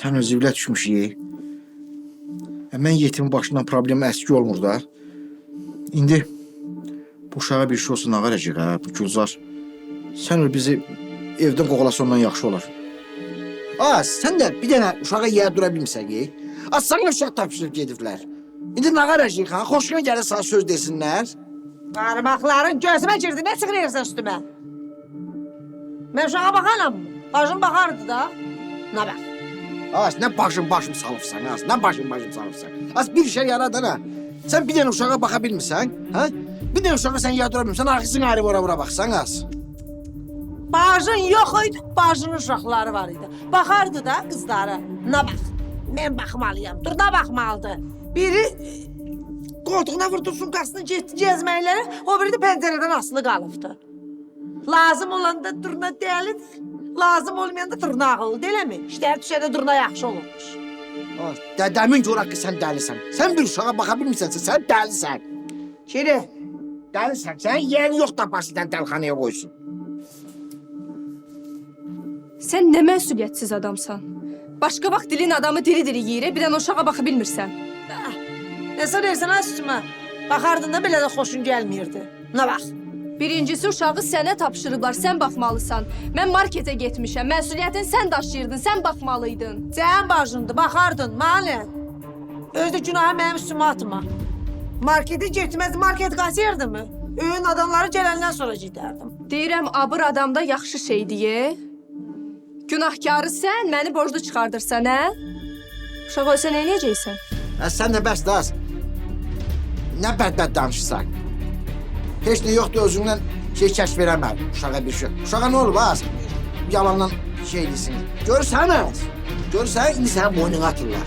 Sən öz zivlə düşmüşük. Mən yetimin başından problem əski olmur da. İndi bu uşağa bir şey olsun ağaracaq ha, bu Gülzar. Sən öl bizi evdən qovalasan ondan yaxşı olar. Az, sən də bir dənə uşağa yeyə dura bilmirsən ki. Az sana uşaq tapşırıb gediblər. İndi nə qaracaq ha? Xoşuna gəlir sana söz desinlər. Parmakların gözüme girdi. Ne çıkıyorsun üstüme? Ben uşağa bakanım. Bacım bakardı da. Ne bak. Az, nə başım başım salıbsan az, nə başım başım salıbsan. Az bir şey yaradan ha. Sən bir dənə uşağa baxa bilmirsən, ha? Bir dənə uşağa dura bilmirsən, arxasını ayrı ora bura baxsan az. Bacın yok idi. Bacının uşakları var idi. Bakardı da kızlara. Ne bak. Ben bakmalıyım. Dur ne bakmalıdır. Biri koltuğuna vurdu sumkasını getdi gezməklərə, o biri də pəncərədən asılı qalıbdı. Lazım olanda durna dəlidir, lazım olmayanda durna ağıllı, eləmi? İşlər düşəndə durna yaxşı olurmuş. Az, dədəmin görə ki sən dəlisən. Sən bir uşağa baxa bilmirsənsə, sən dəlisən. Şiri, Dəlisən. Sən yerini yox tapasıdan dəlxanaya qoysun. Sən nə məsuliyyətsiz adamsan. Başqa vaxt dilin adamı diri-diri yeyir, bir dənə uşağa baxa bilmirsən. nə sanırsan az üstümə? Baxardın da belə də xoşun gəlmirdi. Nə bax. Birincisi uşağı sənə tapşırıblar, sən baxmalısan. Mən marketə getmişəm, məsuliyyətini sən daşıyırdın, sən baxmalıydın. Sən bacındı, baxardın, mənə. Özü günahı mənim üstümə atma. Markete getməz, market qasiyerdi mi? Öyün adamları gələndən sonra gedərdim. Deyirəm, abır adamda yaxşı şey deyə. Günahkarı sən, məni borclu çıxardırsan, hə? Uşaq ölsə nə edəcəksən? Hə, sən də bəs daz. Nə bədbəd danışırsan? Heç nə yoxdur özündən şey kəşf verəmədi uşağa bir şey. Uşağa nə olub az? Yalandan şey az. Görürsən indi sənin boynuna atırlar.